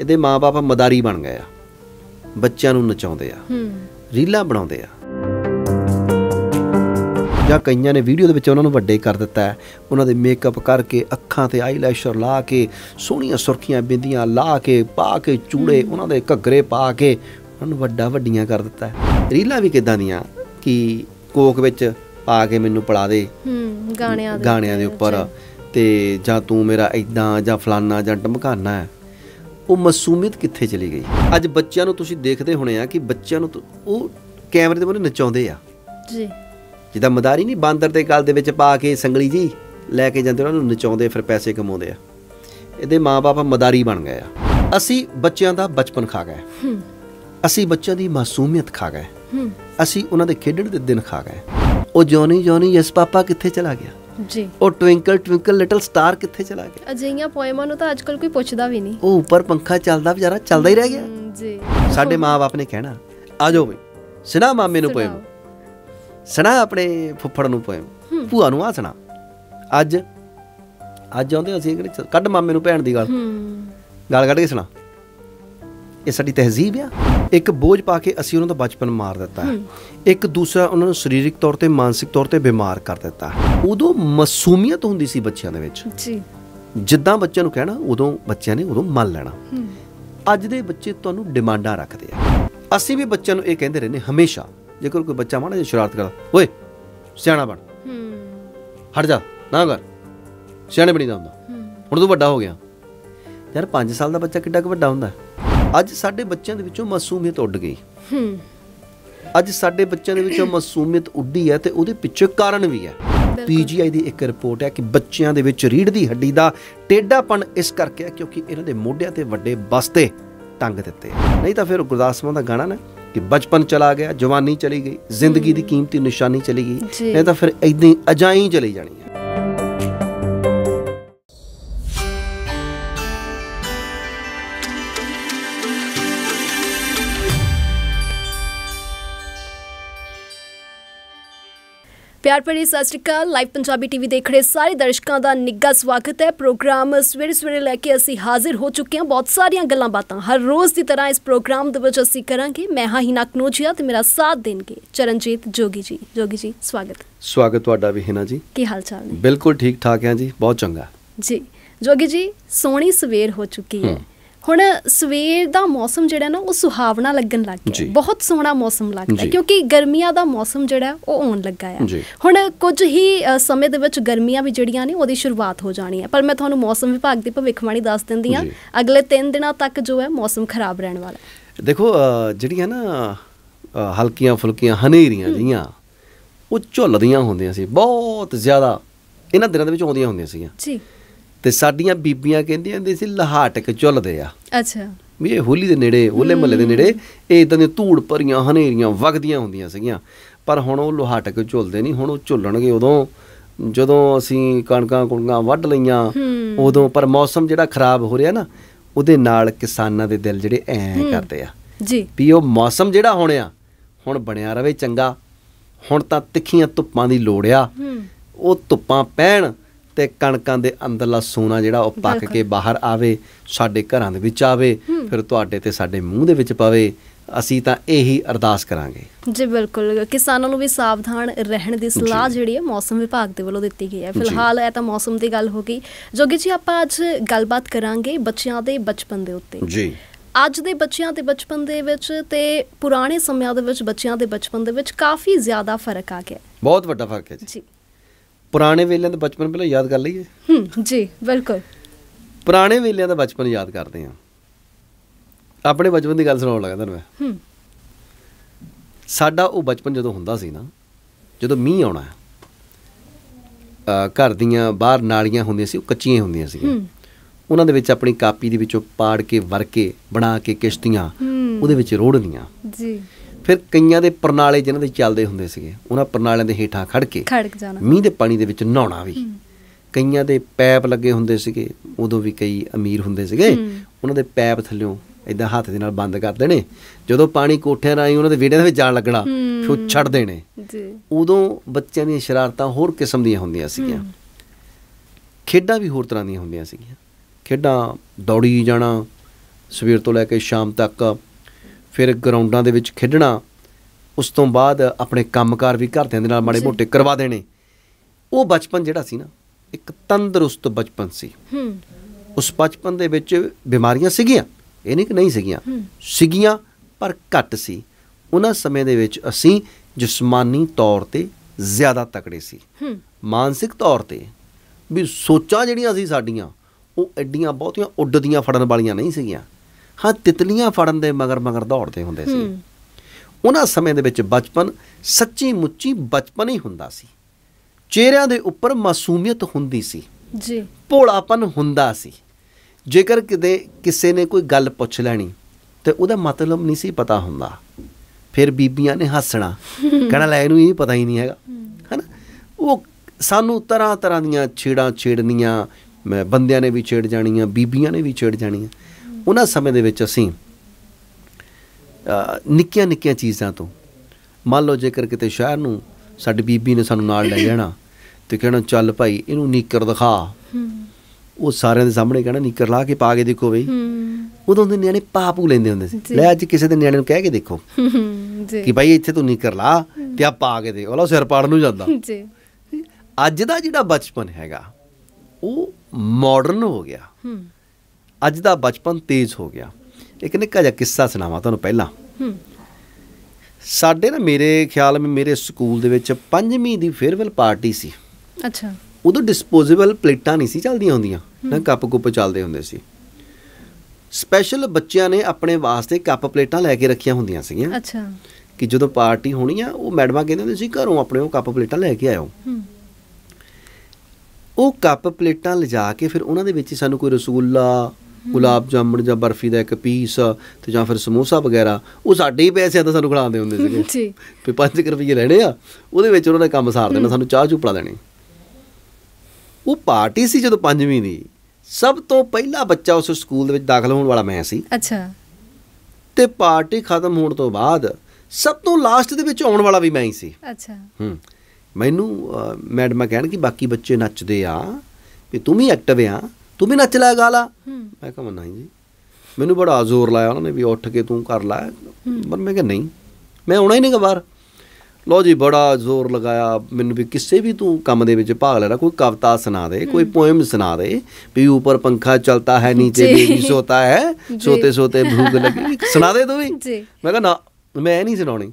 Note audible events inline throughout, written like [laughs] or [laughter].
ਇਹਦੇ ਮਾਪੇ ਮਦਾਰੀ ਬਣ ਗਏ ਆ। ਬੱਚਿਆਂ ਨੂੰ ਨਚਾਉਂਦੇ ਆ। ਹੂੰ। ਰੀਲਾਂ ਬਣਾਉਂਦੇ ਆ। ਜਾਂ ਕਈਆਂ ਨੇ ਵੀਡੀਓ ਦੇ ਵਿੱਚ ਉਹਨਾਂ ਨੂੰ ਵੱਡੇ ਕਰ ਦਿੱਤਾ ਉਹਨਾਂ ਦੇ ਮੇਕਅਪ ਕਰਕੇ ਅੱਖਾਂ ਤੇ ਆਈਲੈਸ਼ਰ ਲਾ ਕੇ ਸੋਹਣੀਆਂ ਸੁਰਖੀਆਂ ਬਿੰਦੀਆਂ ਲਾ ਕੇ ਪਾ ਕੇ ਚੂੜੇ ਉਹਨਾਂ ਦੇ ਘੱਗਰੇ ਪਾ ਕੇ ਉਹਨਾਂ ਨੂੰ ਵੱਡਾ ਵੱਡੀਆਂ ਕਰ ਦਿੱਤਾ ਰੀਲਾਂ ਵੀ ਕਿਦਾਂ ਦੀਆਂ ਕਿ ਕੋਕ ਵਿੱਚ ਪਾ ਕੇ ਮੈਨੂੰ ਪੜਾ ਦੇ। ਹੂੰ ਗਾਣਿਆਂ ਦੇ ਗਾਣਿਆਂ ਦੇ ਉੱਪਰ। ਤੇ ਜਾਂ ਤੂੰ ਮੇਰਾ ਇਦਾਂ ਜਾਂ ਫਲਾਨਾ ਜਾਂ ਟਮਕਾਨਾ ਹੈ। ਉਹ ਮਾਸੂਮੀਅਤ ਕਿੱਥੇ ਚਲੀ ਗਈ? ਅੱਜ ਬੱਚਿਆਂ ਨੂੰ ਤੁਸੀਂ ਦੇਖਦੇ ਹੋਣੇ ਆ ਕਿ ਬੱਚਿਆਂ ਨੂੰ ਉਹ ਕੈਮਰੇ ਦੇ ਮੂਹਰੇ ਨਚਾਉਂਦੇ ਆ। ਜੀ। ਜਿੱਦਾਂ ਮਦਾਰੀ ਨਹੀਂ ਬਾਂਦਰ ਦੇ ਗਲ ਦੇ ਵਿੱਚ ਪਾ ਕੇ ਸੰਗਲੀ ਜੀ ਲੈ ਕੇ ਜਾਂਦੇ ਉਹਨਾਂ ਨੂੰ ਨਚਾਉਂਦੇ ਫਿਰ ਪੈਸੇ ਕਮਾਉਂਦੇ ਆ। ਇਹਦੇ ਮਾਪੇ ਮਦਾਰੀ ਬਣ ਗਏ ਆ। ਅਸੀਂ ਬੱਚਿਆਂ ਦਾ ਬਚਪਨ ਖਾ ਗਏ। ਅਸੀਂ ਬੱਚਿਆਂ ਦੀ ਮਾਸੂਮੀਅਤ ਖਾ ਗਏ। ਅਸੀਂ ਉਹਨਾਂ ਦੇ ਖੇਡਣ ਦੇ ਦਿਨ ਖਾ ਗਏ। ਉਹ ਜੋਨੀ ਜੋਨੀ ਯਸ ਪਾਪਾ ਕਿੱਥੇ ਚਲਾ ਗਿਆ? ਜੀ। ਉਹ ਟਵਿੰਕਲ ਟਵਿੰਕਲ ਲਿਟਲ ਸਟਾਰ ਕਿੱਥੇ ਚਲਾ ਗਿਆ? ਅਜਿਹੀਆਂ ਪੋਇਮਾਂ ਨੂੰ ਤਾਂ ਅੱਜਕੱਲ ਕੋਈ ਪੁੱਛਦਾ ਵੀ ਨਹੀਂ। ਉਹ ਉੱਪਰ ਪੰਖਾ ਚੱਲਦਾ ਵਿਚਾਰਾ ਚੱਲਦਾ ਹੀ ਰਹਿ ਗਿਆ। ਜੀ। ਸਾਡੇ ਮਾਪੇ ਨੇ ਕਹਿਣਾ ਆ ਜਾਓ ਬਈ ਸੁਣਾ ਮਾਮੇ ਨੂੰ ਪੋਇਮ ਸੁਣਾ ਆਪਣੇ ਫੁੱਫੜ ਨੂੰ ਪੋਇਮ ਭੂਆ ਨੂੰ ਆ ਸੁਣਾ। ਅੱਜ ਅੱਜ ਆਉਂਦੇ ਅਸੀਂ ਕਿਹੜੇ ਕੱਢ ਮਾਮੇ ਨੂੰ ਭੈਣ ਦੀ ਗੱਲ। ਗਾਲ ਕੱਢ ਕੇ ਸੁਣਾ। ਇਹ ਸਾਡੀ ਤਹਿਜ਼ੀਬ ਆ। ਇੱਕ ਬੋਝ ਪਾ ਕੇ ਅਸੀਂ ਉਹਨਾਂ ਦਾ ਬਚਪਨ ਮਾਰ ਦਿੱਤਾ ਇੱਕ ਦੂਸਰਾ ਉਹਨਾਂ ਨੂੰ ਸਰੀਰਕ ਤੌਰ ਤੇ ਮਾਨਸਿਕ ਤੌਰ ਤੇ ਬਿਮਾਰ ਕਰ ਦਿੱਤਾ। ਉਦੋਂ ਮਾਸੂਮੀਅਤ ਹੁੰਦੀ ਸੀ ਬੱਚਿਆਂ ਦੇ ਵਿੱਚ। ਜੀ। ਜਿੱਦਾਂ ਬੱਚਿਆਂ ਨੂੰ ਕਹਿਣਾ ਉਦੋਂ ਬੱਚਿਆਂ ਨੇ ਉਦੋਂ ਮੰਨ ਲੈਣਾ। ਅੱਜ ਦੇ ਬੱਚੇ ਤੁਹਾਨੂੰ ਡਿਮਾਂਡਾਂ ਰੱਖਦੇ ਆ। ਅਸੀਂ ਵੀ ਬੱਚਿਆਂ ਨੂੰ ਇਹ ਕਹਿੰਦੇ ਰਹਿੰਦੇ ਹਮੇਸ਼ਾ ਜੇਕਰ ਕੋਈ ਬੱਚਾ ਮਾੜਾ ਜਿਹਾ ਸ਼ਰਾਰਤ ਕਰਦਾ ਓਏ ਸਿਆਣਾ ਬਣ। ਹਟ ਜਾ ਨਾ ਕਰ। ਸਿਆਣੇ ਬਣੀ ਦਾ ਹੁੰਦਾ। ਹੁਣ ਤੂੰ ਵੱਡਾ ਹੋ ਗਿਆ। ਯਾਰ 5 ਸਾਲ ਦਾ ਬੱਚਾ ਕਿੱਡਾ ਕੁ ਵੱਡਾ ਹੁੰਦਾ? ਹੈ? ਅੱਜ ਸਾਡੇ ਬੱਚਿਆਂ ਦੇ ਵਿੱਚੋਂ ਮਾਸੂਮੀਅਤ ਉੱਡ ਗਈ। ਹੂੰ। ਅੱਜ ਸਾਡੇ ਬੱਚਿਆਂ ਦੇ ਵਿੱਚੋਂ ਮਾਸੂਮੀਅਤ ਉੱਡੀ ਹੈ ਤੇ ਉਹਦੇ ਪਿੱਛੇ ਕਾਰਨ ਵੀ ਹੈ। ਪੀਜੀਆਈ ਦੀ ਇੱਕ ਰਿਪੋਰਟ ਹੈ ਕਿ ਬੱਚਿਆਂ ਦੇ ਵਿੱਚ ਰੀੜ੍ਹ ਦੀ ਹੱਡੀ ਦਾ ਟੇਢਾਪਣ ਇਸ ਕਰਕੇ ਹੈ ਕਿਉਂਕਿ ਇਹਨਾਂ ਦੇ ਮੋਢਿਆਂ ਤੇ ਵੱਡੇ ਬਸਤੇ ਟੰਗ ਦਿੱਤੇ। ਨਹੀਂ ਤਾਂ ਫਿਰ ਗੁਰਦਾਸ ਮਾਨ ਦਾ ਗਾਣਾ ਨਾ ਕਿ ਬਚਪਨ ਚਲਾ ਗਿਆ ਜਵਾਨੀ ਚਲੀ ਗਈ ਜ਼ਿੰਦਗੀ ਦੀ ਕੀਮਤੀ ਨਿਸ਼ਾਨੀ ਚਲੀ ਗਈ। ਨਹੀਂ ਤਾਂ ਫਿਰ ਇਦਾਂ ਹੀ ਅਜਾਈ ਚਲੀ ਜਾਣੀ ਪਿਆਰ ਭਰੀ ਸਤਿ ਸ਼੍ਰੀ ਅਕਾਲ। ਲਾਈਵ ਪੰਜਾਬੀ ਟੀਵੀ ਦੇਖ ਰਹੇ ਸਾਰੇ ਦਰਸ਼ਕਾਂ ਦਾ ਨਿੱਘਾ ਸਵਾਗਤ ਹੈ। ਪ੍ਰੋਗਰਾਮ ਸਵੇਰੇ ਸਵੇਰੇ ਲੈ ਕੇ ਅਸੀਂ ਹਾਜ਼ਰ ਹੋ ਚੁੱਕੇ ਹਾਂ। ਬਹੁਤ ਸਾਰੀਆਂ ਗੱਲਾਂ ਬਾਤਾਂ ਹਰ ਰੋਜ਼ ਦੀ ਤਰ੍ਹਾਂ ਇਸ ਪ੍ਰੋਗਰਾਮ ਦੇ ਵਿੱਚ ਅਸੀਂ ਕਰਾਂਗੇ। ਮੈਂ ਹਾਂ ਹਿਨਾ ਕਨੋਜੀਆ ਤੇ ਮੇਰਾ ਸਾਥ ਦੇਣਗੇ ਚਰਨਜੀਤ ਜੋਗੀ ਜੀ। ਜੋਗੀ ਜੀ ਸਵਾਗਤ। ਸਵਾਗਤ ਤੁਹਾਡਾ ਵੀ ਹਿਨਾ ਜੀ। ਕੀ ਹਾਲ ਚਾਲ ਨੇ? ਬਿਲਕੁਲ ਠੀਕ ਠਾਕ ਹੈ ਜੀ। ਬਹੁਤ ਚੰਗਾ। ਜੀ। ਜੋਗੀ ਜੀ ਸੋਹਣੀ ਸਵੇਰ ਹੋ ਚੁੱਕੀ ਹੈ। ਹੁਣ ਸਵੇਰ ਦਾ ਮੌਸਮ ਜਿਹੜਾ ਨਾ ਉਹ ਸੁਹਾਵਣਾ ਲੱਗਣ ਲੱਗ। ਗਿਆ। ਬਹੁਤ ਸੋਹਣਾ ਮੌਸਮ ਲੱਗਦਾ ਹੈ ਜੀ। ਕਿਉਂਕਿ ਗਰਮੀਆਂ ਦਾ ਮੌਸਮ ਜਿਹੜਾ ਹੈ, ਉਹ ਆਉਣ ਲੱਗਾ ਜੀ। ਹੁਣ ਕੁਝ ਹੀ ਸਮੇਂ ਦੇ ਵਿੱਚ ਗਰਮੀਆਂ ਵੀ ਜਿਹੜੀਆਂ ਨੇ ਉਹਦੀ ਸ਼ੁਰੂਆਤ ਹੋ ਜਾਣੀ ਹੈ ਪਰ ਮੈਂ ਤੁਹਾਨੂੰ ਮੌਸਮ ਵਿਭਾਗ ਦੀ ਭਵਿੱਖਬਾਣੀ ਦੱਸ ਦਿੰਦੀ ਹਾਂ। ਅਗਲੇ 3 ਦਿਨਾਂ ਤੱਕ ਜੋ ਹੈ ਮੌਸਮ ਖਰਾਬ ਰਹਿਣ ਵਾਲਾ। ਹੈ ਦੇਖੋ ਜਿਹੜੀਆਂ ਨਾ ਹਲਕੀਆਂ ਫੁਲਕੀਆਂ ਹਨੇਰੀਆਂ ਜੀਆਂ ਉਹ ਝੁੱਲਦੀਆਂ ਹੁੰਦੀਆਂ ਸੀ। ਬਹੁਤ ਜ਼ਿਆਦਾ ਇਹਨਾਂ ਦਿਨਾਂ ਦੇ ਵਿੱਚ ਆਉਂਦੀਆਂ ਹੁੰਦੀਆਂ ਸੀਗੀਆਂ। ਜੀ। ਤੇ ਸਾਡੀਆਂ ਬੀਬੀਆਂ ਕਹਿੰਦੀਆਂ ਹੁੰਦੀਆਂ ਸੀ ਲਹਾਟਕ ਝੁੱਲਦੇ ਆ। ਅੱਛਾ। ਵੀ ਇਹ ਹੋਲੀ ਦੇ ਨੇੜੇ ਹੋਲੇ ਮਹੱਲੇ ਦੇ ਨੇੜੇ ਇਹ ਇਦਾਂ ਦੀਆਂ ਧੂੜ ਭਰੀਆਂ ਹਨੇਰੀਆਂ ਵਗਦੀਆਂ ਹੁੰਦੀਆਂ ਸੀਗੀਆਂ। ਪਰ ਹੁਣ ਉਹ ਲਹਾਟਕ ਝੁੱਲਦੇ ਨਹੀਂ ਹੁਣ ਉਹ ਝੁੱਲਣਗੇ ਉਦੋਂ ਜਦੋਂ ਅਸੀਂ ਕਣਕਾਂ ਕੁਣਕਾਂ ਵੱਢ ਲਈਆਂ। ਉਦੋਂ ਪਰ ਮੌਸਮ ਜਿਹੜਾ ਖਰਾਬ ਹੋ ਰਿਹਾ ਨਾ ਉਹਦੇ ਨਾਲ ਕਿਸਾਨਾਂ ਦੇ ਦਿਲ ਜਿਹੜੇ ਐਂ ਕਰਦੇ ਆ। ਜੀ। ਵੀ ਉਹ ਮੌਸਮ ਜਿਹੜਾ ਹੁਣ ਆ ਹੁਣ ਬਣਿਆ ਰਵੇ ਚੰਗਾ ਹੁਣ ਤਾਂ ਤਿੱਖੀਆਂ ਧੁੱਪਾਂ ਦੀ ਲੋੜ ਆ। ਉਹ ਧੁੱਪਾਂ ਪੈਣ ਤੇ ਕਣਕਾਂ ਦੇ ਅੰਦਰਲਾ ਸੋਨਾ ਜਿਹੜਾ ਉਹ ਪੱਕ। ਕੇ ਬਾਹਰ ਆਵੇ ਸਾਡੇ ਘਰਾਂ ਦੇ ਵਿੱਚ ਆਵੇ ਫਿਰ ਤੁਹਾਡੇ ਤੇ ਸਾਡੇ ਮੂੰਹ ਦੇ ਵਿੱਚ ਪਵੇ ਅਸੀਂ ਤਾਂ ਇਹੀ ਅਰਦਾਸ ਕਰਾਂਗੇ। ਜੀ ਬਿਲਕੁਲ। ਕਿਸਾਨਾਂ ਨੂੰ ਵੀ ਸਾਵਧਾਨ ਰਹਿਣ ਦੀ ਸਲਾਹ ਜਿਹੜੀ ਹੈ ਮੌਸਮ ਵਿਭਾਗ ਦੇ ਵੱਲੋਂ ਦਿੱਤੀ ਗਈ ਹੈ। ਫਿਲਹਾਲ ਇਹ ਤਾਂ ਮੌਸਮ ਦੀ ਗੱਲ ਹੋ ਗਈ। ਜੋਗੀ ਜੀ ਆਪਾਂ ਅੱਜ ਗੱਲਬਾਤ ਕਰਾਂਗੇ ਬੱਚਿਆਂ ਦੇ ਬਚਪਨ ਦੇ ਉੱਤੇ। ਜੀ। ਅੱਜ ਦੇ ਬੱਚਿਆਂ ਦੇ ਬਚਪਨ ਦੇ ਵਿੱਚ ਤੇ ਪੁਰਾਣੇ ਸਮਿਆਂ ਦੇ ਵਿੱਚ ਬੱਚਿਆਂ ਦੇ ਬਚਪਨ ਦੇ ਵਿੱਚ ਕਾਫੀ ਜ਼ਿਆਦਾ ਫ਼ਰਕ ਆ ਗਿਆ। ਬਹੁਤ ਵੱਡਾ ਫ਼ਰਕ ਹੈ ਜੀ। ਜੀ। ਪੁਰਾਣੇ ਵੇਲਿਆਂ ਦਾ ਬਚਪਨ ਪਹਿਲਾਂ ਯਾਦ ਕਰ ਲਈਏ? ਹੂੰ ਜੀ ਬਿਲਕੁਲ। ਪੁਰਾਣੇ ਵੇਲਿਆਂ ਦਾ ਬਚਪਨ ਯਾਦ ਕਰਦੇ ਹਾਂ। ਆਪਣੇ ਬਚਪਨ ਦੀ ਗੱਲ ਸੁਣਾਉਣ ਲੱਗਾ ਤੁਹਾਨੂੰ ਮੈਂ। ਹੂੰ। ਸਾਡਾ ਉਹ ਬਚਪਨ ਜਦੋਂ ਹੁੰਦਾ ਸੀ ਨਾ ਜਦੋਂ ਮੀਂਹ ਆਉਣਾ ਘਰ ਦੀਆਂ ਬਾਹਰ ਨਾਲੀਆਂ ਹੁੰਦੀਆਂ ਸੀ ਉਹ ਕੱਚੀਆਂ ਹੁੰਦੀਆਂ ਸੀ ਹੂੰ। ਉਹਨਾਂ ਦੇ ਵਿੱਚ ਆਪਣੀ ਕਾਪੀ ਦੇ ਵਿੱਚੋਂ ਪਾੜ ਕੇ ਵਰ ਕੇ ਬਣਾ ਕੇ ਕਿਸ਼ਤੀਆਂ। ਉਹਦੇ ਵਿੱਚ ਰੋੜਨੀਆਂ। ਜੀ। ਫਿਰ ਕਈਆਂ ਦੇ ਪ੍ਰਣਾਲੇ ਜਿਨ੍ਹਾਂ ਦੇ ਚੱਲਦੇ ਹੁੰਦੇ ਸੀਗੇ ਉਹਨਾਂ ਪ੍ਰਣਾਲਿਆਂ ਦੇ ਹੇਠਾਂ ਖੜ ਕੇ ਖੜਕ ਜਾਣਾ। ਮੀਂਹ ਦੇ ਪਾਣੀ ਦੇ ਵਿੱਚ ਨਹਾਉਣਾ ਵੀ। ਕਈਆਂ ਦੇ ਪੈਪ ਲੱਗੇ ਹੁੰਦੇ ਸੀਗੇ ਉਦੋਂ ਵੀ ਕਈ ਅਮੀਰ ਹੁੰਦੇ ਸੀਗੇ। ਉਹਨਾਂ ਦੇ ਪੈਪ ਥੱਲਿਓਂ ਇਦਾਂ ਹੱਥ ਦੇ ਨਾਲ ਬੰਦ ਕਰ ਦੇਣੇ। ਜਦੋਂ ਪਾਣੀ ਕੋਠਿਆਂ ਰਾਹੀਂ ਉਹਨਾਂ ਦੇ ਵਿਹੜਿਆਂ ਦੇ ਵਿੱਚ ਜਾਣ ਲੱਗਣਾ ਫਿਰ ਉਹ ਛੱਡ ਦੇਣੇ। ਜੀ। ਉਦੋਂ ਬੱਚਿਆਂ ਦੀਆਂ ਸ਼ਰਾਰਤਾਂ ਹੋਰ ਕਿਸਮ ਦੀਆਂ ਹੁੰਦੀਆਂ ਸੀਗੀਆਂ। ਖੇਡਾਂ ਵੀ ਹੋਰ ਤਰ੍ਹਾਂ ਦੀਆਂ ਹੁੰਦੀਆਂ ਸੀਗੀਆਂ। ਖੇਡਾਂ ਦੌੜੀ ਜਾਣਾ ਸਵੇਰ ਤੋਂ ਲੈ ਕੇ ਸ਼ਾਮ ਤੱਕ ਫਿਰ ਗਰਾਊਂਡਾਂ ਦੇ ਵਿੱਚ ਖੇਡਣਾ ਉਸ ਤੋਂ ਬਾਅਦ ਆਪਣੇ ਕੰਮਕਾਰ ਵੀ ਘਰਦਿਆਂ ਦੇ ਨਾਲ ਮਾੜੇ। ਮੋਟੇ ਕਰਵਾ ਦੇਣੇ। ਉਹ ਬਚਪਨ ਜਿਹੜਾ ਸੀ ਨਾ ਇੱਕ ਤੰਦਰੁਸਤ ਬਚਪਨ ਸੀ। ਹੂੰ। ਉਸ ਬਚਪਨ ਦੇ ਵਿੱਚ ਬਿਮਾਰੀਆਂ ਸੀਗੀਆਂ ਇਹ ਨਹੀਂ ਕਿ ਨਹੀਂ ਸੀਗੀਆਂ। ਸੀਗੀਆਂ ਪਰ ਘੱਟ ਸੀ। ਉਹਨਾਂ ਸਮੇਂ ਦੇ ਵਿੱਚ ਅਸੀਂ ਜਿਸਮਾਨੀ ਤੌਰ ਤੇ ਜ਼ਿਆਦਾ ਤਕੜੇ ਸੀ। ਹੂੰ। ਮਾਨਸਿਕ ਤੌਰ ਤੇ ਵੀ ਸੋਚਾਂ ਜਿਹੜੀਆਂ ਸੀ ਸਾਡੀਆਂ ਉਹ ਐਡੀਆਂ ਬਹੁਤੀਆਂ ਉੱਡਦੀਆਂ ਫੜਨ ਵਾਲੀਆਂ ਨਹੀਂ ਸੀਗੀਆਂ। ਹਾਂ ਤਿਤਲੀਆਂ ਫੜਨ ਦੇ ਮਗਰ ਮਗਰ ਦੌੜਦੇ ਹੁੰਦੇ ਸੀ। ਉਹਨਾਂ ਸਮੇਂ ਦੇ ਵਿੱਚ ਬਚਪਨ ਸੱਚੀ ਮੁੱਚੀ ਬਚਪਨ ਹੀ ਹੁੰਦਾ ਸੀ। ਚਿਹਰਿਆਂ ਦੇ ਉੱਪਰ ਮਾਸੂਮੀਅਤ ਹੁੰਦੀ ਸੀ। ਜੀ। ਭੋਲਾਪਨ ਹੁੰਦਾ ਸੀ। ਜੇਕਰ ਕਿਤੇ ਕਿਸੇ ਨੇ ਕੋਈ ਗੱਲ ਪੁੱਛ ਲੈਣੀ ਤੇ ਉਹਦਾ ਮਤਲਬ ਨਹੀਂ ਸੀ ਪਤਾ ਹੁੰਦਾ। ਫਿਰ ਬੀਬੀਆਂ ਨੇ ਹੱਸਣਾ। ਕਹਿਣਾ ਲੈ ਇਹਨੂੰ ਇਹ ਪਤਾ ਹੀ ਨਹੀਂ ਹੈਗਾ। ਹੈਨਾ? ਉਹ ਸਾਨੂੰ ਤਰ੍ਹਾਂ ਤਰ੍ਹਾਂ ਦੀਆਂ ਛੇੜਾਂ ਛੇੜਨੀਆਂ ਮੈਂ ਬੰਦਿਆਂ ਨੇ ਵੀ ਛੇੜ ਜਾਣੀਆਂ ਬੀਬੀਆਂ ਨੇ ਵੀ ਛੇੜ ਜਾਣੀਆਂ। ਉਹਨਾਂ ਸਮੇਂ ਦੇ ਵਿੱਚ ਅਸੀਂ ਨਿੱਕੀਆਂ ਨਿੱਕੀਆਂ ਚੀਜ਼ਾਂ ਤੋਂ ਮੰਨ ਲਓ ਜੇਕਰ ਕਿਤੇ ਸ਼ਹਿਰ ਨੂੰ ਸਾਡੀ ਬੀਬੀ ਨੇ ਸਾਨੂੰ ਨਾਲ ਲੈ ਜਾਣਾ ਤੇ ਕਹਿਣਾ ਚੱਲ ਭਾਈ ਇਹਨੂੰ ਨੀਕਰ ਦਿਖਾ। ਉਹ ਸਾਰਿਆਂ ਦੇ ਸਾਹਮਣੇ ਕਹਿਣਾ ਨੀਕਰ ਲਾ ਕੇ ਪਾ ਕੇ ਦੇਖੋ ਬਈ। ਉਦੋਂ ਦੇ ਨਿਆਣੇ ਪਾਪੂ ਲੈਂਦੇ ਹੁੰਦੇ ਸੀ। ਲੈ ਅੱਜ ਕਿਸੇ ਦੇ ਨਿਆਣੇ ਨੂੰ ਕਹਿ ਕੇ ਦੇਖੋ ਜੀ। ਕਿ ਭਾਈ ਇੱਥੇ ਤੂੰ ਨੀਕਰ ਲਾ ਤੇ ਆ ਪਾ ਕੇ ਦੇ। ਉਹਲਾ ਸਿਰ ਪਾੜ ਨੂੰ ਜਾਂਦਾ। ਜੀ। ਅੱਜ ਦਾ ਜਿਹੜਾ ਬਚਪਨ ਹੈਗਾ ਉਹ ਮਾਡਰਨ ਹੋ ਗਿਆ। ਹੂੰ। ਅੱਜ ਦਾ ਬਚਪਨ ਤੇਜ਼ ਹੋ ਗਿਆ। ਇੱਕ ਨਿੱਕਾ ਜਿਹਾ ਕਿੱਸਾ ਸੁਣਾਵਾਂ ਤੁਹਾਨੂੰ ਪਹਿਲਾਂ। ਹੂੰ। ਸਾਡੇ ਨਾ ਮੇਰੇ ਖਿਆਲ ਵਿੱਚ ਮੇਰੇ ਸਕੂਲ ਦੇ ਵਿੱਚ ਪੰਜਵੀਂ ਦੀ ਫੇਅਰਵੈਲ ਪਾਰਟੀ ਸੀ। ਅੱਛਾ। ਉਦੋਂ ਡਿਸਪੋਜ਼ੇਬਲ ਪਲੇਟਾਂ ਨਹੀਂ ਸੀ ਚੱਲਦੀਆਂ ਹੁੰਦੀਆਂ। ਨਾ ਕੱਪ ਕੁੱਪ ਚੱਲਦੇ ਹੁੰਦੇ ਸੀ। ਸਪੈਸ਼ਲ ਬੱਚਿਆਂ ਨੇ ਆਪਣੇ ਵਾਸਤੇ ਕੱਪ ਪਲੇਟਾਂ ਲੈ ਕੇ ਰੱਖੀਆਂ ਹੁੰਦੀਆਂ ਸੀਗੀਆਂ। ਅੱਛਾ। ਕਿ ਜਦੋਂ ਪਾਰਟੀ ਹੋਣੀ ਆ ਉਹ ਮੈਡਮਾਂ ਕਹਿੰਦੇ ਹੁੰਦੇ ਸੀ ਘਰੋਂ ਆਪਣੇ ਉਹ ਕੱਪ ਪਲੇਟਾਂ ਲੈ ਕੇ ਆਇਓ। ਉਹ ਕੱਪ ਪਲੇਟਾਂ ਲਿਜਾ ਕੇ ਫਿਰ ਉਹਨਾਂ ਦੇ ਵਿੱਚ ਸਾਨੂੰ ਕੋਈ ਰਸਗੁੱਲਾ ਗੁਲਾਬ ਜਾਮਣ ਜਾਂ ਬਰਫੀ ਦਾ ਇੱਕ ਪੀਸ ਤੇ ਜਾਂ ਫਿਰ ਸਮੋਸਾ ਵਗੈਰਾ ਉਹ ਸਾਡੇ ਹੀ ਪੈਸਿਆਂ ਦਾ ਸਾਨੂੰ ਖਿਲਾਉਂਦੇ ਹੁੰਦੇ ਸੀਗੇ। ਜੀ। ਵੀ 5 ਰੁਪਏ ਲੈਣੇ ਆ ਉਹਦੇ ਵਿੱਚ ਉਹਨਾਂ ਨੇ ਕੰਮ ਸਾਰ ਦੇਣਾ ਸਾਨੂੰ ਚਾਹ ਚੁਪੜਾ ਦੇਣੀ। ਉਹ ਪਾਰਟੀ ਸੀ ਜਦੋਂ ਪੰਜਵੀਂ ਦੀ। ਸਭ ਤੋਂ ਪਹਿਲਾ ਬੱਚਾ ਉਸ ਸਕੂਲ ਦੇ ਵਿੱਚ ਦਾਖਲ ਹੋਣ ਵਾਲਾ ਮੈਂ ਸੀ। ਅੱਛਾ। ਤੇ ਪਾਰਟੀ ਖਤਮ ਹੋਣ ਤੋਂ ਬਾਅਦ ਸਭ ਤੋਂ ਲਾਸਟ ਦੇ ਵਿੱਚ ਆਉਣ ਵਾਲਾ ਵੀ ਮੈਂ ਹੀ ਸੀ। ਅੱਛਾ। ਹੂੰ। ਮੈਨੂੰ ਮੈਡਮਾਂ ਕਹਿਣ ਕਿ ਬਾਕੀ ਬੱਚੇ ਨੱਚਦੇ ਆ ਵੀ ਤੂੰ ਵੀ ਐਕਟਿਵ ਆ। ਤੂੰ ਵੀ ਨੱਚ ਲੈ ਗਾ ਲਾ। ਮੈਂ ਕਿਹਾ ਨਹੀਂ। ਜੀ ਮੈਨੂੰ ਬੜਾ ਜ਼ੋਰ ਲਾਇਆ ਉਹਨਾਂ ਨੇ ਵੀ ਉੱਠ ਕੇ ਤੂੰ ਕਰ ਲੈ। ਪਰ ਮੈਂ ਕਿਹਾ ਨਹੀਂ। ਮੈਂ ਆਉਣਾ ਹੀ ਨਹੀਂ ਬਾਹਰ। ਲੋ ਜੀ ਬੜਾ ਜ਼ੋਰ ਲਗਾਇਆ। ਮੈਨੂੰ ਵੀ ਕਿਸੇ ਵੀ ਤੂੰ ਕੰਮ ਦੇ ਵਿੱਚ ਭਾਗ ਲੈਣਾ। ਕੋਈ ਕਵਿਤਾ ਸੁਣਾ ਦੇ ਕੋਈ ਪੋਇਮ ਸੁਣਾ ਦੇ ਵੀ ਉੱਪਰ ਪੰਖਾ ਚਲਤਾ ਹੈ ਨੀਚੇ। ਬੇਬੀ ਸੋਤਾ ਹੈ। ਸੋਤੇ ਸੋਤੇ ਭੂਖ ਲੱਗੀ। [laughs] ਸੁਣਾ ਦੇ ਤੂੰ ਵੀ। ਮੈਂ ਕਿਹਾ ਨਾ ਮੈਂ ਨਹੀਂ ਸੁਣਾਉਣੀ।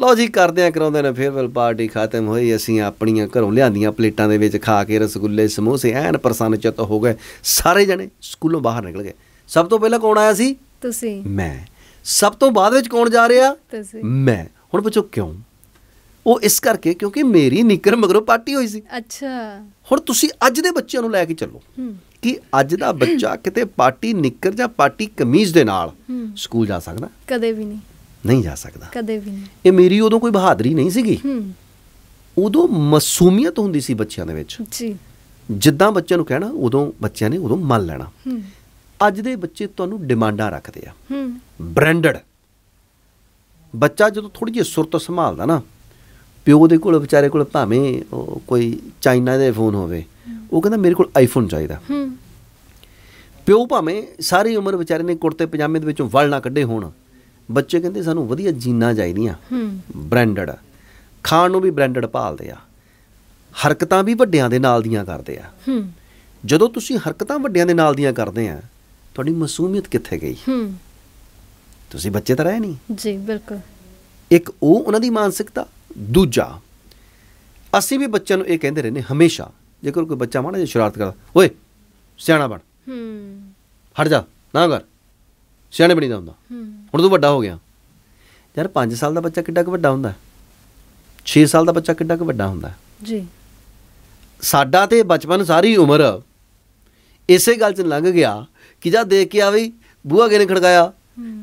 ਲਓ ਜੀ ਕਰਦੇ ਆ ਕਰਾਉਂਦੇ ਨੇ ਫੇਅਰਵੈਲ ਪਾਰਟੀ ਖਤਮ ਹੋਈ ਅਸੀਂ ਆਪਣੀਆਂ ਘਰੋਂ ਲਿਆਂਦੀਆਂ ਪਲੇਟਾਂ ਦੇ ਵਿੱਚ ਖਾ ਕੇ ਰਸਗੁੱਲੇ ਸਮੋਸੇ ਐਨ ਪ੍ਰਸੰਨ ਚਿੱਤ ਹੋ ਗਏ। ਸਾਰੇ ਜਣੇ ਸਕੂਲੋਂ ਬਾਹਰ ਨਿਕਲ ਗਏ। ਸਭ ਤੋਂ ਪਹਿਲਾਂ ਕੌਣ ਆਇਆ ਸੀ? ਤੁਸੀਂ। ਮੈਂ। ਸਭ ਤੋਂ ਬਾਅਦ ਵਿੱਚ ਕੌਣ ਜਾ ਰਿਹਾ? ਤੁਸੀਂ। ਮੈਂ। ਹੁਣ ਪੁੱਛੋ ਕਿਉਂ? ਉਹ ਇਸ ਕਰਕੇ ਕਿਉਂਕਿ ਮੇਰੀ ਨਿੱਕਰ ਮਗਰੋਂ ਪਾਰਟੀ ਹੋਈ ਸੀ। ਅੱਛਾ। ਹੁਣ ਤੁਸੀਂ ਅੱਜ ਦੇ ਬੱਚਿਆਂ ਨੂੰ ਲੈ ਕੇ ਚੱਲੋ। ਕਿ ਅੱਜ ਦਾ ਬੱਚਾ ਕਿਤੇ ਪਾਰਟੀ ਨਿੱਕਰ ਜਾਂ ਪਾਰਟੀ ਕਮੀਜ਼ ਦੇ ਨਾਲ ਸਕੂਲ ਜਾ ਸਕਦਾ? ਕਦੇ ਵੀ ਨਹੀਂ। ਨਹੀਂ ਜਾ ਸਕਦਾ। ਕਦੇ ਵੀ ਨਹੀਂ। ਇਹ ਮੇਰੀ ਉਦੋਂ ਕੋਈ ਬਹਾਦਰੀ ਨਹੀਂ ਸੀਗੀ। ਹੂੰ। ਉਦੋਂ ਮਾਸੂਮੀਅਤ ਹੁੰਦੀ ਸੀ ਬੱਚਿਆਂ ਦੇ ਵਿੱਚ। ਜੀ। ਜਿੱਦਾਂ ਬੱਚਿਆਂ ਨੂੰ ਕਹਿਣਾ ਉਦੋਂ ਬੱਚਿਆਂ ਨੇ ਉਦੋਂ ਮੰਨ ਲੈਣਾ। ਹੂੰ। ਅੱਜ ਦੇ ਬੱਚੇ ਤੁਹਾਨੂੰ ਡਿਮਾਂਡਾਂ ਰੱਖਦੇ ਆ। ਹੂੰ। ਬ੍ਰਾਂਡਡ। ਬੱਚਾ ਜਦੋਂ ਥੋੜੀ ਜਿਹੀ ਸੁਰਤ ਸੰਭਾਲਦਾ ਨਾ ਪਿਓ ਦੇ ਕੋਲ ਵਿਚਾਰੇ ਕੋਲ ਭਾਵੇਂ ਉਹ ਕੋਈ ਚਾਈਨਾ ਦੇ ਫੋਨ ਹੋਵੇ ਉਹ ਕਹਿੰਦਾ ਮੇਰੇ ਕੋਲ ਆਈਫੋਨ ਚਾਹੀਦਾ। ਹੂੰ। ਪਿਓ ਭਾਵੇਂ ਸਾਰੀ ਉਮਰ ਵਿਚਾਰੇ ਨੇ ਕੁੜਤੇ ਪਜਾਮੇ ਦੇ ਵਿੱਚੋਂ ਵਲ ਨਾ ਕੱਢੇ ਹੋਣ ਬੱਚੇ ਕਹਿੰਦੇ ਸਾਨੂੰ ਵਧੀਆ ਜੀਨਾਂ ਚਾਹੀਦੀਆਂ। ਹੂੰ। ਬ੍ਰਾਂਡਡ ਖਾਣ ਨੂੰ ਵੀ ਬ੍ਰਾਂਡਡ ਭਾਲਦੇ ਆ। ਹਰਕਤਾਂ ਵੀ ਵੱਡਿਆਂ ਦੇ ਨਾਲ ਦੀਆਂ ਕਰਦੇ ਆ। ਹੂੰ। ਜਦੋਂ ਤੁਸੀਂ ਹਰਕਤਾਂ ਵੱਡਿਆਂ ਦੇ ਨਾਲ ਦੀਆਂ ਕਰਦੇ ਆ ਤੁਹਾਡੀ ਮਾਸੂਮੀਅਤ ਕਿੱਥੇ ਗਈ? ਹੂੰ। ਤੁਸੀਂ ਬੱਚੇ ਤਾਂ ਰਹੇ ਨਹੀਂ। ਜੀ ਬਿਲਕੁਲ। ਇੱਕ ਉਹ ਉਹਨਾਂ ਦੀ ਮਾਨਸਿਕਤਾ ਦੂਜਾ ਅਸੀਂ ਵੀ ਬੱਚਿਆਂ ਨੂੰ ਇਹ ਕਹਿੰਦੇ ਰਹਿੰਦੇ ਹਮੇਸ਼ਾ ਜੇਕਰ ਕੋਈ ਬੱਚਾ ਮਾੜਾ ਜਿਹਾ ਸ਼ਰਾਰਤ ਕਰਦਾ ਓਏ ਸਿਆਣਾ ਬਣ। ਹੂੰ। ਹਟ ਜਾ ਨਾ ਕਰ। ਸਿਆਣੇ ਬਣੀਦਾ ਹੁੰਦਾ। ਹੂੰ। ਹੁਣ ਤੂੰ ਵੱਡਾ ਹੋ ਗਿਆ। ਯਾਰ 5 ਸਾਲ ਦਾ ਬੱਚਾ ਕਿੱਡਾ ਕੁ ਵੱਡਾ ਹੁੰਦਾ? 6 ਸਾਲ ਦਾ ਬੱਚਾ ਕਿੱਡਾ ਕੁ ਵੱਡਾ ਹੁੰਦਾ? ਜੀ। ਸਾਡਾ ਤੇ ਬਚਪਨ ਸਾਰੀ ਉਮਰ ਇਸੇ ਗੱਲ 'ਚ ਲੰਘ ਗਿਆ ਕਿ ਜਾਂ ਦੇਖ ਕੇ ਆਵੀ ਬੂਆ ਕਿਨੇ ਖੜਕਾਇਆ